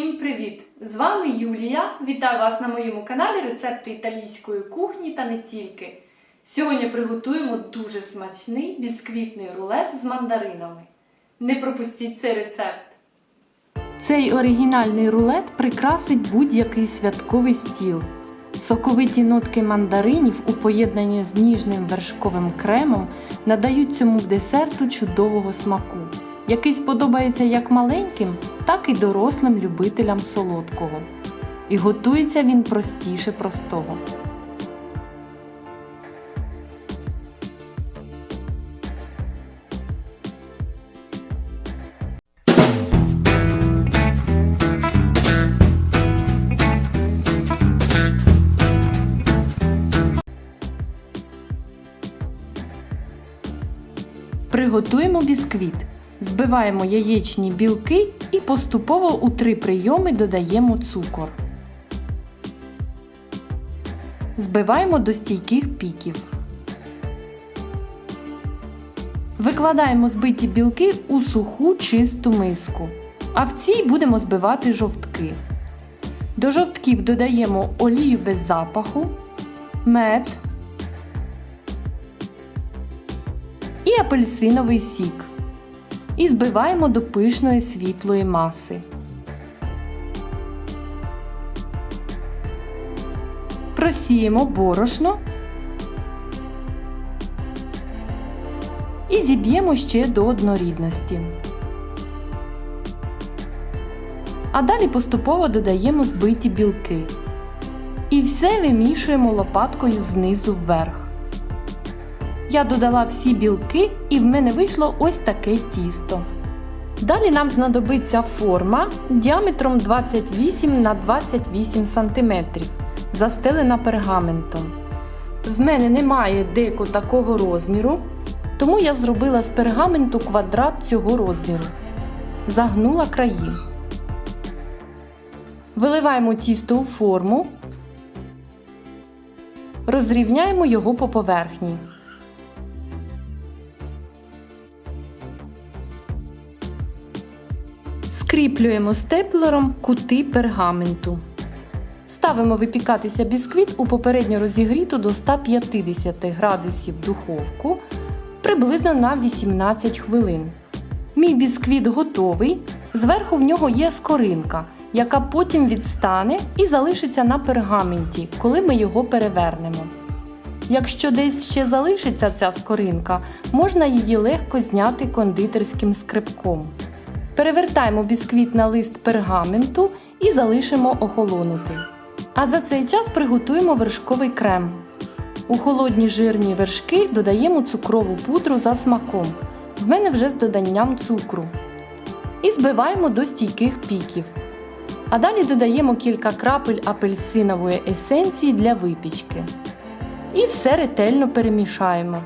Всім привіт! З вами Юлія. Вітаю вас на моєму каналі Рецепти італійської кухні та не тільки. Сьогодні приготуємо дуже смачний бісквітний рулет з мандаринами. Не пропустіть цей рецепт. Цей оригінальний рулет прикрасить будь-який святковий стіл. Соковиті нотки мандаринів у поєднанні з ніжним вершковим кремом надають цьому десерту чудового смаку, який сподобається як маленьким, так і дорослим любителям солодкого. І готується він простіше простого. Приготуємо бісквіт. Збиваємо яєчні білки і поступово у три прийоми додаємо цукор. Збиваємо до стійких піків. Викладаємо збиті білки у суху чисту миску. А в цій будемо збивати жовтки. До жовтків додаємо олію без запаху, мед і апельсиновий сік. І збиваємо до пишної світлої маси. Просіємо борошно і зіб'ємо ще до однорідності. А далі поступово додаємо збиті білки. І все вимішуємо лопаткою знизу вверх. Я додала всі білки і в мене вийшло ось таке тісто. Далі нам знадобиться форма діаметром 28 на 28 см, застелена пергаментом. В мене немає деку такого розміру, тому я зробила з пергаменту квадрат цього розміру. Загнула краї. Виливаємо тісто у форму, розрівняємо його по поверхні. Скріплюємо степлером кути пергаменту. Ставимо випікатися бісквіт у попередньо розігріту до 150 градусів духовку приблизно на 18 хвилин. Мій бісквіт готовий. Зверху в нього є скоринка, яка потім відстане і залишиться на пергаменті, коли ми його перевернемо. Якщо десь ще залишиться ця скоринка, можна її легко зняти кондитерським скрипком. Перевертаємо бісквіт на лист пергаменту і залишимо охолонути. А за цей час приготуємо вершковий крем. У холодні жирні вершки додаємо цукрову пудру за смаком. В мене вже з доданням цукру. І збиваємо до стійких піків. А далі додаємо кілька крапель апельсинової есенції для випічки. І все ретельно перемішаємо.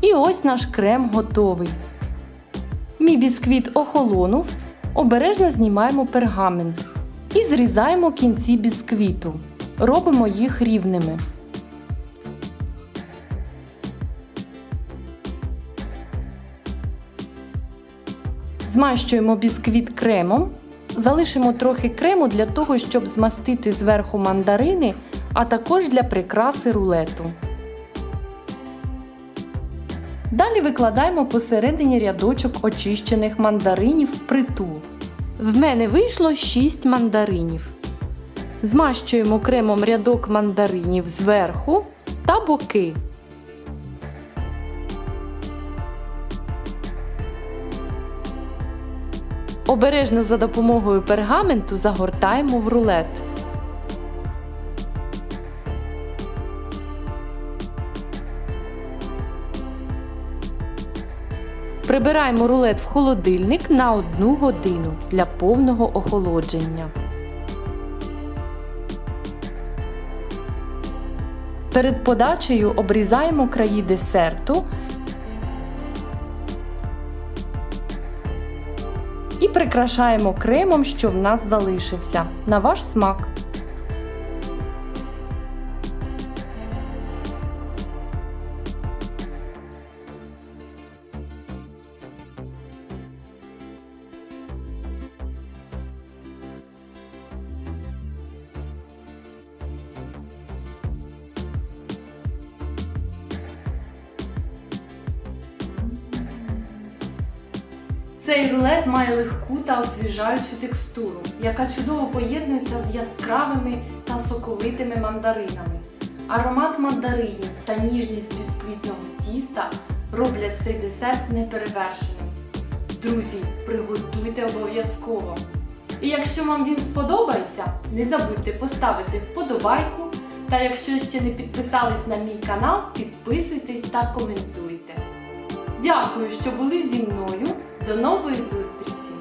І ось наш крем готовий. Мій бісквіт охолонув, обережно знімаємо пергамент і зрізаємо кінці бісквіту. Робимо їх рівними. Змащуємо бісквіт кремом. Залишимо трохи крему для того, щоб змастити зверху мандарини, а також для прикраси рулету. Далі викладаємо посередині рядочок очищених мандаринів притул. В мене вийшло 6 мандаринів. Змащуємо кремом рядок мандаринів зверху та боки. Обережно за допомогою пергаменту загортаємо в рулет. Прибираємо рулет в холодильник на 1 годину для повного охолодження. Перед подачею обрізаємо краї десерту і прикрашаємо кремом, що в нас залишився, на ваш смак. Цей рулет має легку та освіжаючу текстуру, яка чудово поєднується з яскравими та соковитими мандаринами. Аромат мандаринів та ніжність бісквітного тіста роблять цей десерт неперевершеним. Друзі, приготуйте обов'язково. І якщо вам він сподобається, не забудьте поставити вподобайку. Та якщо ще не підписались на мій канал, підписуйтесь та коментуйте. Дякую, що були зі мною. До нової зустрічі!